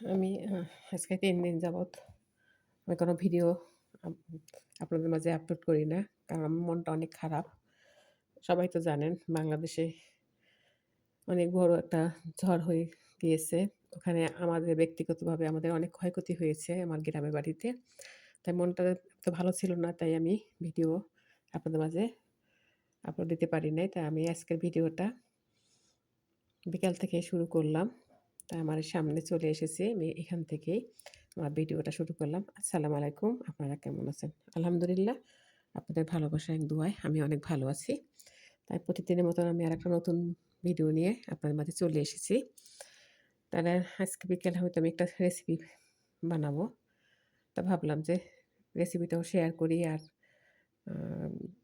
আমি আজকে তিন দিন যাবৎ আমি কোনো ভিডিও আপনাদের মাঝে আপলোড করি না। কারণ আমার মনটা অনেক খারাপ। সবাই তো জানেন, বাংলাদেশে অনেক বড় একটা ঝড় হয়ে গিয়েছে। ওখানে আমাদের ব্যক্তিগতভাবে আমাদের অনেক ক্ষয়ক্ষতি হয়েছে আমার গ্রামের বাড়িতে। তাই মনটা এত ভালো ছিল না, তাই আমি ভিডিও আপনাদের মাঝে আপলোড দিতে পারি নাই। তাই আমি আজকের ভিডিওটা বিকাল থেকে শুরু করলাম। তাই আমার সামনে চলে এসেছি। আমি এখান থেকেই আমার ভিডিওটা শুরু করলাম। আসসালামু আলাইকুম। আপনারা কেমন আছেন? আলহামদুলিল্লাহ, আপনাদের ভালোবাসা এক দোয়ায় আমি অনেক ভালো আছি। তাই প্রতিদিনের মতন আমি আরেকটা নতুন ভিডিও নিয়ে আপনাদের মাঝে চলে এসেছি। তাহলে আজকে বিকেলে হয়তো আমি একটা রেসিপি বানাবো। তা ভাবলাম যে রেসিপিটাও শেয়ার করি আর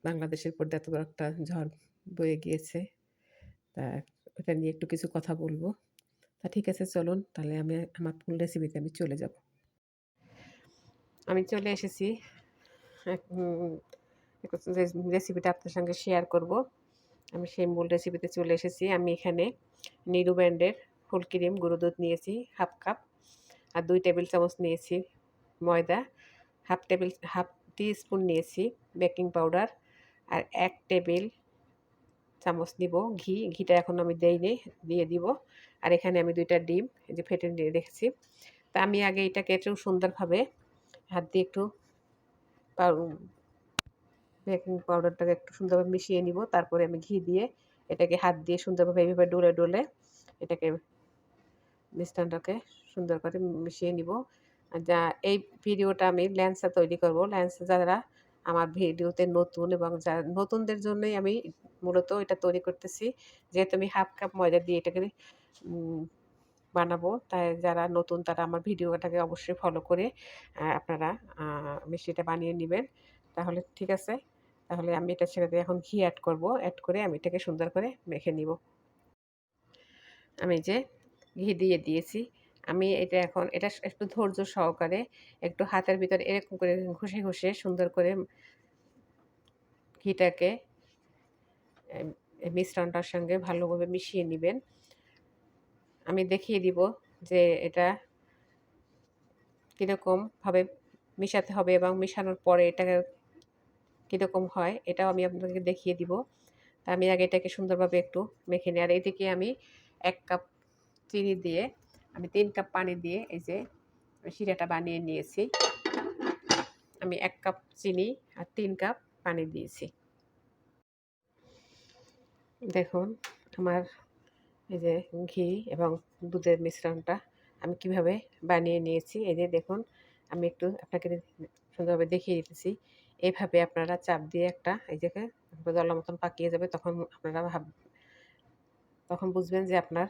বাংলাদেশের উপর এত একটা ঝড় বয়ে গিয়েছে। তা ওটা নিয়ে একটু কিছু কথা বলব। তা ঠিক আছে চলুন তাহলে আমি আমার ফুল রেসিপিতে আমি চলে যাব। আমি চলে এসেছি রেসিপিটা আপনার সঙ্গে শেয়ার করব। আমি সেই মূল রেসিপিতে চলে এসেছি। আমি এখানে নিরু ব্র্যান্ডের ফুল ক্রিম গুঁড়ো দুধ নিয়েছি হাফ কাপ আর দুই টেবিল চামচ নিয়েছি ময়দা, half table half teaspoon নিয়েছি বেকিং পাউডার আর এক টেবিল চামচ দিব ঘি। ঘিটা এখন আমি দেইনি, দিয়ে দিব। আর এখানে আমি দুইটা ডিম যে ফেটে নিয়ে রেখেছি। তা আমি আগে এটাকে একটু সুন্দরভাবে হাত দিয়ে একটু বেকিং পাউডারটাকে একটু সুন্দরভাবে মিশিয়ে নিব। তারপরে আমি ঘি দিয়ে এটাকে হাত দিয়ে সুন্দরভাবে এইভাবে ডলে, ডলে এটাকে মিশ্রণটাকে সুন্দর করে মিশিয়ে নিব। যা এই ভিডিওটা আমি ল্যান্সা তৈরি করব। ল্যান্সা যারা আমার ভিডিওতে নতুন এবং যা নতুনদের জন্যই আমি মূলত এটা তৈরি করতেছি। যেহেতু আমি হাফ কাপ ময়দা দিয়ে এটাকে বানাবো। তাই যারা নতুন তারা আমার ভিডিওটাকে অবশ্যই ফলো করে আপনারা মিষ্টিটা বানিয়ে নেবেন তাহলে ঠিক আছে। তাহলে আমি এটা এটার সাথে এখন ঘি অ্যাড করব। অ্যাড করে আমি এটাকে সুন্দর করে মেখে নিব। আমি যে ঘি দিয়ে দিয়েছি। আমি এটা এখন এটা একটু ধৈর্য সহকারে একটু হাতের ভিতরে এরকম করে ঘষে, ঘষে সুন্দর করে ঘিটাকে মিশ্রণটার সঙ্গে ভালোভাবে মিশিয়ে নেবেন আমি দেখিয়ে দিব যে এটা কীরকমভাবে মিশাতে হবে এবং মিশানোর পরে এটাকে কীরকম হয় এটাও আমি আপনাদেরকে দেখিয়ে দিব। তা আমি আগে এটাকে সুন্দরভাবে একটু মেখে নিই। আর এদিকে আমি এক কাপ চিনি দিয়ে আমি তিন কাপ পানি দিয়ে এই যে শিরাটা বানিয়ে নিয়েছি। আমি এক কাপ চিনি আর তিন কাপ পানি দিয়েছি। দেখুন, আমার এই যে ঘি এবং দুধের মিশ্রণটা আমি কীভাবে বানিয়ে নিয়েছি। এই যে দেখুন, আমি একটু আপনাকে সুন্দরভাবে দেখিয়ে দিতেছি। এভাবে আপনারা চাপ দিয়ে একটা এই যে দলার মতন পাকিয়ে যাবে তখন আপনারা ভাব, তখন বুঝবেন যে আপনার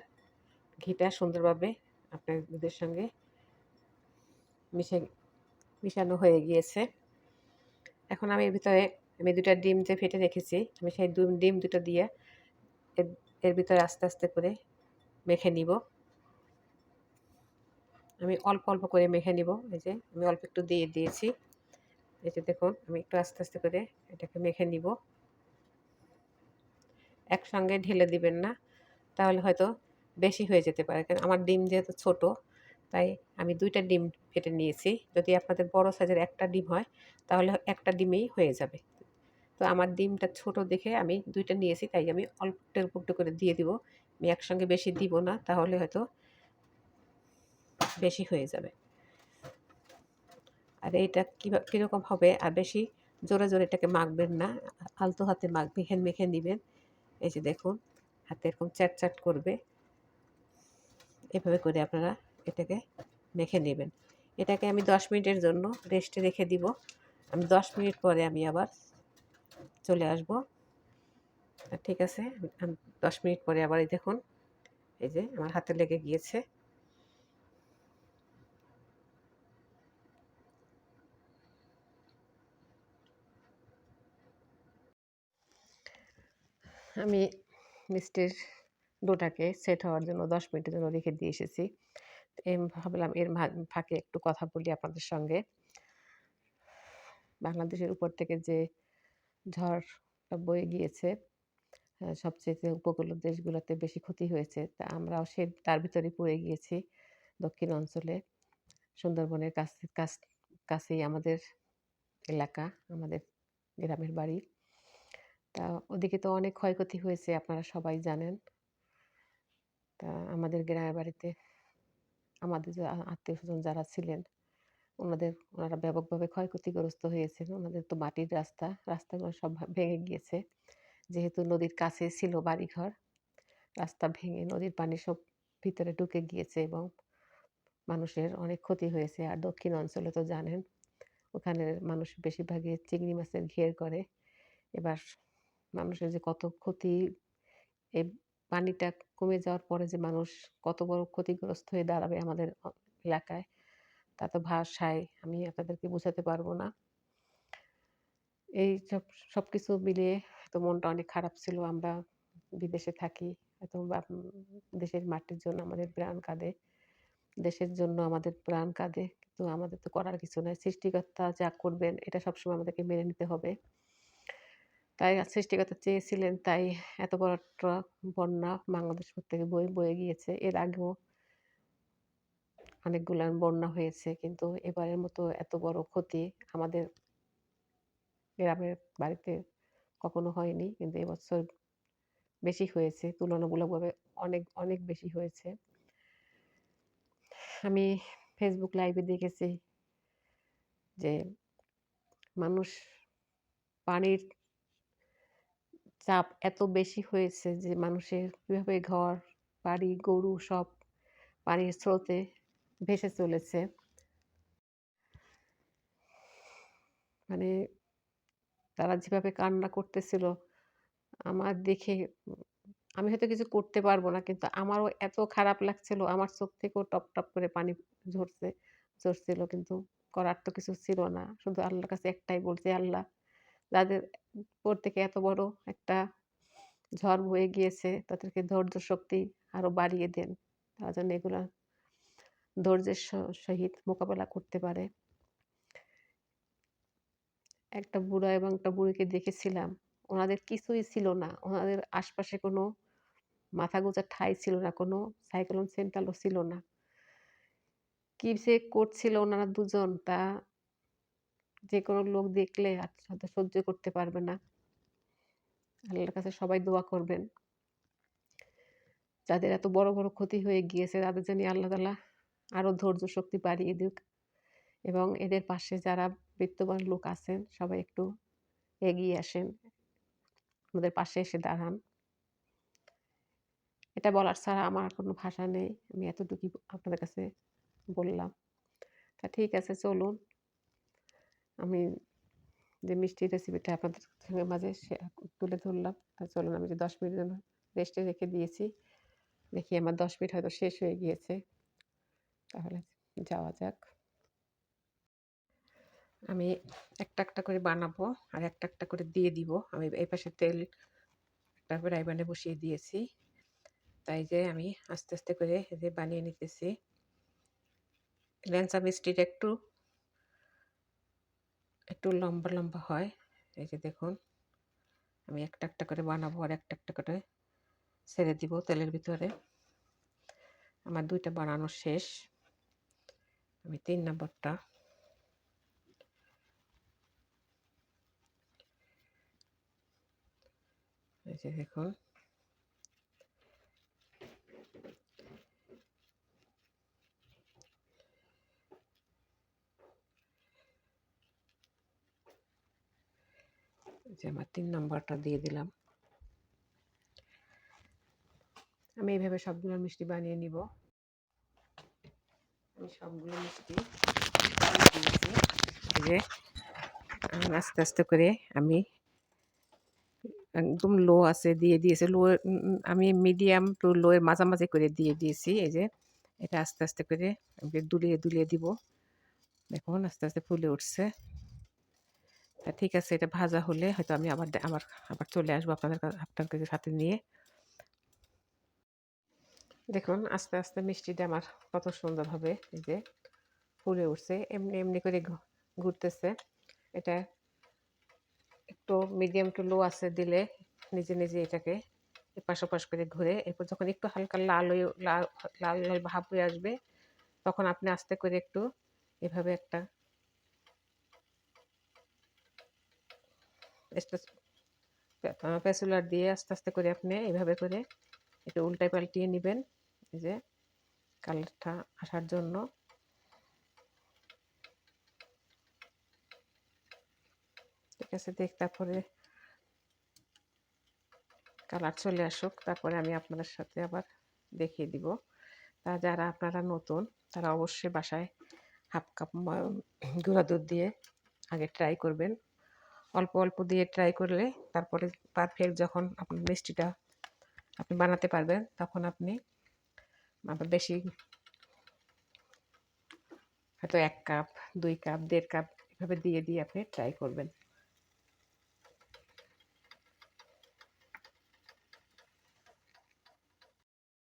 ঘিটা সুন্দরভাবে আপনার দুধের সঙ্গে মিশে মিশানো হয়ে গিয়েছে। এখন আমি এর ভিতরে আমি ২ টা ডিম যে ফেটে রেখেছি আমি সেই ডিম দুটো দিয়ে এর ভিতরে আস্তে, আস্তে করে মেখে নিব। আমি অল্প, অল্প করে মেখে নিব। এই যে আমি অল্প একটু দিয়ে দিয়েছি। এই যে দেখুন আমি একটু আস্তে, আস্তে করে এটাকে মেখে নিব। একসঙ্গে ঢেলে দিবেন না। তাহলে হয়তো বেশি হয়ে যেতে পারে। কারণ আমার ডিম যেহেতু ছোট তাই আমি দুইটা ডিম ফেটে নিয়েছি। যদি আপনাদের বড় সাইজের একটা ডিম হয় তাহলে একটা ডিমেই হয়ে যাবে। তো আমার ডিমটা ছোট দেখে আমি দুইটা নিয়েছি তাই আমি অল্প একটু, করে দিয়ে দিব। আমি একসঙ্গে বেশি দিব না তাহলে হয়তো বেশি হয়ে যাবে। আর এইটা কীরকম হবে আর বেশি জোরে, জোরে এটাকে মাখবেন না। আলতো হাতে মাখ মেখে, মেখে নিবেন। এই যে দেখুন হাতে এরকম চ্যাট, চ্যাট করবে। এভাবে করে আপনারা এটাকে মেখে নেবেন। এটাকে আমি ১০ মিনিটের জন্য রেস্টে রেখে দিব। আমি ১০ মিনিট পরে আমি আবার চলে আসব। ঠিক আছে, আমি ১০ মিনিট পরে আবার এই দেখুন, এই যে আমার হাতে লেগে গিয়েছে। আমি মিষ্টির ডোটাকে সেট হওয়ার জন্য ১০ মিনিটের জন্য রেখে দিয়ে এসেছি। এম, ভাবলাম এর ফাঁকে একটু কথা বলি আপনাদের সঙ্গে। বাংলাদেশের উপর থেকে যে ঝড়টা বয়ে গিয়েছে সবচেয়ে উপকূল দেশগুলোতে বেশি ক্ষতি হয়েছে। তা আমরাও সে, তার ভিতরেই পড়ে গিয়েছি। দক্ষিণ অঞ্চলে সুন্দরবনের কাছ, কাছেই আমাদের এলাকা, আমাদের গ্রামের বাড়ি তা ওদিকে তো অনেক ক্ষয়ক্ষতি হয়েছে, আপনারা সবাই জানেন তা আমাদের গ্রামের বাড়িতে আমাদের যে আত্মীয় স্বজন যারা ছিলেন, ওনাদের, ওনারা ব্যাপকভাবে ক্ষয়ক্ষতিগ্রস্ত হয়েছেন। ওনাদের তো মাটির রাস্তা, রাস্তাগুলো সব ভেঙে গিয়েছে। যেহেতু নদীর কাছে ছিল বাড়িঘর, রাস্তা ভেঙে নদীর পানি সব ভিতরে ঢুকে গিয়েছে এবং মানুষের অনেক ক্ষতি হয়েছে। আর দক্ষিণ অঞ্চলে তো জানেন, ওখানে মানুষ বেশিরভাগই চিংড়ি মাছের ঘের করে। এবার মানুষের যে কত ক্ষতি এই পানিটা কমে যাওয়ার পরে যে মানুষ কত বড় ক্ষতিগ্রস্ত হয়ে দাঁড়াবে আমাদের এলাকায়, তা তো ভাষায় আমি আপনাদেরকে বোঝাতে পারব না। এই সব সব কিছু মিলিয়ে তো মনটা অনেক খারাপ ছিল। আমরা বিদেশে থাকি, এত দেশের মাটির জন্য আমাদের প্রাণ কাঁদে, দেশের জন্য আমাদের প্রাণ কাঁদে, কিন্তু আমাদের তো করার কিছু নাই। সৃষ্টিকর্তা যা করবেন, এটা সবসময় আমাদেরকে মেনে নিতে হবে। তাই সৃষ্টিকর্তা চেয়েছিলেন, তাই এত বড় একটা বন্যা বাংলাদেশ থেকে বয়ে বয়ে গিয়েছে। এর আগেও অনেকগুলো বন্যা হয়েছে, কিন্তু এবারের মতো এত বড় ক্ষতি আমাদের গ্রামের বাড়িতে কখনো হয়নি, কিন্তু এবছর বেশি হয়েছে। তুলনামূলকভাবে অনেক অনেক বেশি হয়েছে। আমি ফেসবুক লাইভে দেখেছি যে মানুষ পানির চাপ এত বেশি হয়েছে যে মানুষের কীভাবে ঘর, বাড়ি, গরু সব পানির স্রোতে ভেসে চলেছে। মানে তারা যেভাবে কান্না করতেছিল, আমার দেখে আমি হয়তো কিছু করতে পারব না, কিন্তু আমারও এত খারাপ লাগছিল, আমার চোখ থেকেও টপ টপ করে পানি ঝরছে, ঝরছিল, কিন্তু করার তো কিছু ছিল না। শুধু আল্লাহর কাছে একটাই বলছি, আল্লাহ যাদের থেকে এত বড় একটা ঝড় বয়ে গিয়েছে, তাদেরকে ধৈর্য শক্তি আরও বাড়িয়ে দেন, তারা যেন এগুলা ধৈর্যের স- সহিত মোকাবেলা করতে পারে। একটা বুড়া এবং একটা বুড়িকে দেখেছিলাম, ওনাদের কিছুই ছিল না, ওনাদের আশপাশে কোনো মাথা গোজার ঠাঁই ছিল না, কোনো সাইক্লোন সেন্টারও ছিল না। কি যে করছিল ওনারা দুজন, তা যে কোনো লোক দেখলে আর হয়তো সহ্য করতে পারবে না। আল্লাহর কাছে সবাই দোয়া করবেন। যাদের এত বড় বড় ক্ষতি হয়ে গিয়েছে, তাদের জন্য আল্লাহ তালা আরও ধৈর্য শক্তি বাড়িয়ে দিক এবং এদের পাশে যারা বিত্তবান লোক আছেন, সবাই একটু এগিয়ে আসেন। আমাদের পাশে এসে দাঁড়ান। এটা বলার ছাড়া আমার কোনো ভাষা নেই। আমি এতটুকুই আপনাদের কাছে বললাম। তা ঠিক আছে, চলুন। আমি যে মিষ্টির রেসিপিটা আপনাদের সঙ্গে মাঝে তুলে ধরলাম, তা চলুন আমি যে দশ মিনিটের জন্য রেস্টে রেখে দিয়েছি, দেখি আমার দশ মিনিট হয়তো শেষ হয়ে গিয়েছে। তাহলে যাওয়া যাক। আমি একটা একটা করে বানাবো আর একটা একটা করে দিয়ে দিব। আমি এই পাশে তেল একটা ফ্রাই বসিয়ে দিয়েছি। তাই যে আমি আস্তে আস্তে করে যে বানিয়ে নিতেছি। ল্যাংচা মিষ্টিটা একটু একটু লম্বা লম্বা হয়। এই যে দেখুন, আমি একটা একটা করে বানাবো আর একটা একটা করে ছেড়ে দিব তেলের ভিতরে। আমার দুইটা বানানো শেষ। আমি তিন নম্বরটা এই যে দেখুন যে আমার তিন নম্বরটা দিয়ে দিলাম। আমি এইভাবে সবগুলো মিষ্টি বানিয়ে নিব। আমি সবগুলো মিষ্টি যে, আস্তে আস্তে করে আমি একদম লো আছে দিয়ে দিয়েছে। লো আমি মিডিয়াম টু লো এর মাঝামাঝি করে দিয়ে দিয়েছি। এই যে, এটা আস্তে আস্তে করে দুলিয়ে দুলিয়ে দিব। দেখুন, আস্তে আস্তে ফুলে উঠছে। তা ঠিক আছে, এটা ভাজা হলে হয়তো আমি আবার দে- আবার চলে আসব আপনাদের আপনাদের সাথে নিয়ে। দেখুন, আস্তে আস্তে মিষ্টিটা আমার কত সুন্দর হবে এই যে ফুলে উঠছে, এমনি এমনি করে ঘুরতেছে। এটা একটু মিডিয়াম টু লো আছে দিলে নিজে নিজে এটাকে এপাশ ওপাশ করে ঘুরে, এরপর যখন একটু হালকা লাল লাল লাল লাল ভাব হয়ে আসবে, তখন আপনি আস্তে করে একটু এভাবে একটা প্যাসুলার দিয়ে আস্তে আস্তে করে আপনি এভাবে করে একটু উল্টায় পাল্টিয়ে নেবেন। এই যে কালারটা আসার জন্য। ঠিক আছে, দেখ তারপরে কালার চলে আসুক, তারপরে আমি আপনাদের সাথে আবার দেখিয়ে দিব। তা যারা আপনারা নতুন, তারা অবশ্যই বাসায় হাফ কাপ গুঁড়া দুধ দিয়ে আগে ট্রাই করবেন। অল্প অল্প দিয়ে ট্রাই করলে তারপরে পারফেক্ট যখন আপনার মিষ্টিটা আপনি বানাতে পারবেন, তখন আপনি আবার বেশি হয়তো এক কাপ, দুই কাপ, দেড় কাপ এভাবে দিয়ে দিয়ে আপনি ট্রাই করবেন।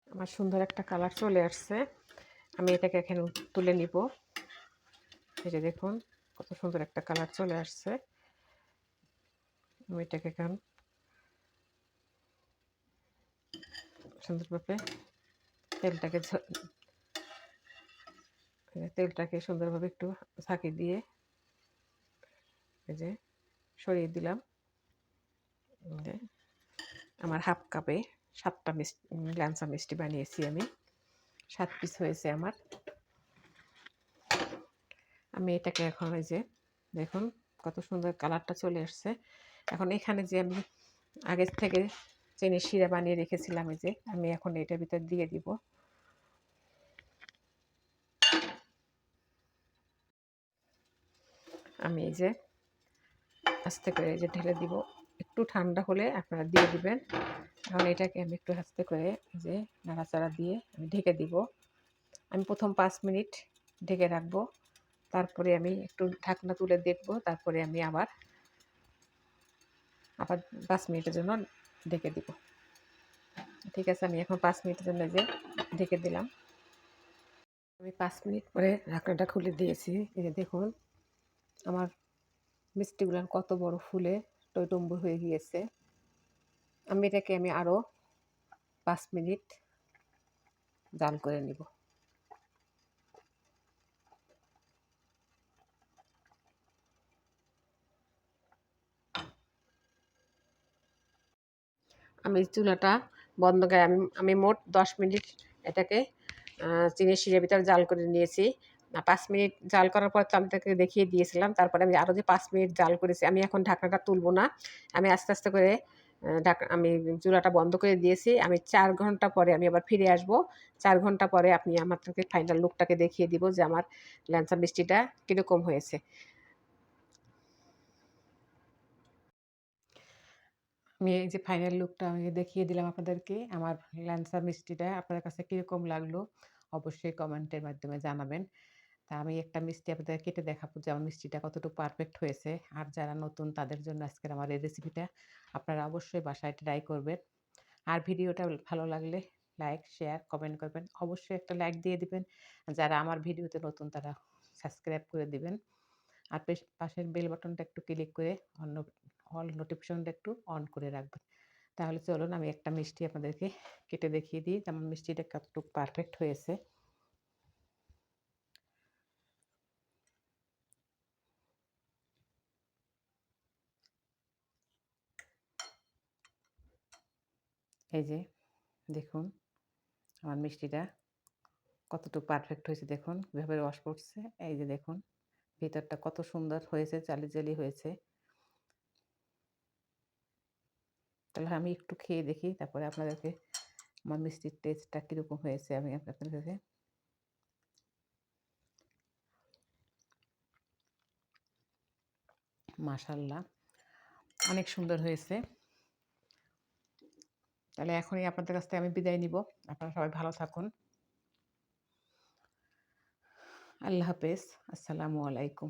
আমার সুন্দর একটা কালার চলে আসছে। আমি এটাকে এখানে তুলে নিব। যে দেখুন, কত সুন্দর একটা কালার চলে আসছে। আমি এটাকে এখন সুন্দরভাবে তেলটাকে তেলটাকে সুন্দরভাবে একটু ফাঁকি দিয়ে এই যে সরিয়ে দিলাম। আমার হাফ কাপে সাতটা মিষ্টি ল্যাংচা মিষ্টি বানিয়েছি আমি। সাত পিস হয়েছে আমার। আমি এটাকে এখন ওই যে দেখুন কত সুন্দর কালারটা চলে আসছে এখন এখানে যে আমি আগের থেকে চিনি শিরা বানিয়ে রেখেছিলাম এই যে, আমি এখন এটার ভিতর দিয়ে দিব। আমি এই যে আস্তে করে এই যে ঢেলে দিব। একটু ঠান্ডা হলে আপনারা দিয়ে দিবেন। এখন এটাকে আমি একটু আস্তে করে যে নাড়াচাড়া দিয়ে আমি ঢেকে দিব। আমি প্রথম পাঁচ মিনিট ঢেকে রাখব। তারপরে আমি একটু ঢাকনা তুলে দেখব। তারপরে আমি আবার আবার পাঁচ মিনিটের জন্য ঢেকে দিব। ঠিক আছে, আমি এখন পাঁচ মিনিটের জন্য যে ঢেকে দিলাম। আমি পাঁচ মিনিট পরে ঢাকনাটা খুলে দিয়েছি। এই যে দেখুন, আমার মিষ্টিগুলো কত বড় ফুলে টইটম্বুর হয়ে গিয়েছে। আমি এটাকে আমি আরও পাঁচ মিনিট জাল করে নিব। আমি চুলাটা বন্ধ করে আমি আমি মোট দশ মিনিট এটাকে চিনি শিরের ভিতরে জাল করে নিয়েছি। পাঁচ মিনিট জাল করার পর তো আমি তাকে দেখিয়ে দিয়েছিলাম, তারপরে আমি আরও যে পাঁচ মিনিট জাল করেছি, আমি এখন ঢাকনাটা তুলব না। আমি আস্তে আস্তে করে ঢাকা, আমি চুলাটা বন্ধ করে দিয়েছি। আমি চার ঘণ্টা পরে আমি আবার ফিরে আসব। চার ঘণ্টা পরে আপনি আমার থেকে ফাইনাল লুকটাকে দেখিয়ে দিব যে আমার ল্যান্সা মিষ্টিটা কীরকম হয়েছে। আমি এই যে ফাইনাল লুকটা আমি দেখিয়ে দিলাম আপনাদেরকে, আমার ল্যান্সার মিষ্টিটা আপনাদের কাছে কীরকম লাগল অবশ্যই কমেন্টের মাধ্যমে জানাবেন। তা আমি একটা মিষ্টি আপনাদের কেটে দেখাবো যে আমার মিষ্টিটা কতটুকু পারফেক্ট হয়েছে। আর যারা নতুন তাদের জন্য আজকের আমার এই রেসিপিটা আপনারা অবশ্যই বাসায় ট্রাই করবেন। আর ভিডিওটা ভালো লাগলে লাইক শেয়ার কমেন্ট করবেন। অবশ্যই একটা লাইক দিয়ে দিবেন। যারা আমার ভিডিওতে নতুন তারা সাবস্ক্রাইব করে দিবেন। আর পাশের বেল বাটনটা একটু ক্লিক করে অন্য অল নোটিফিকেশনটা একটু অন করে রাখবেন। তাহলে চলুন আমি একটা মিষ্টি আপনাদেরকে কেটে দেখিয়ে দিই। যেমন মিষ্টিটা কতটুকু পারফেক্ট হয়েছে। এই যে, দেখুন, আমার মিষ্টিটা কতটুকু পারফেক্ট হয়েছে। দেখুন, কীভাবে রস পড়ছে এই যে, দেখুন, ভিতরটা কত সুন্দর হয়েছে, জালি জালি হয়েছে। তাহলে আমি একটু খেয়ে দেখি, তারপরে আপনাদেরকে আমার মিষ্টির টেস্টটা কীরকম হয়েছে আমি আপনাদেরকে মাশাল্লাহ, অনেক সুন্দর হয়েছে। তাহলে এখনই আপনাদের কাছ থেকে আমি বিদায় নিব। আপনারা সবাই ভালো থাকুন। আল্লাহ হাফেজ। আসসালামু আলাইকুম।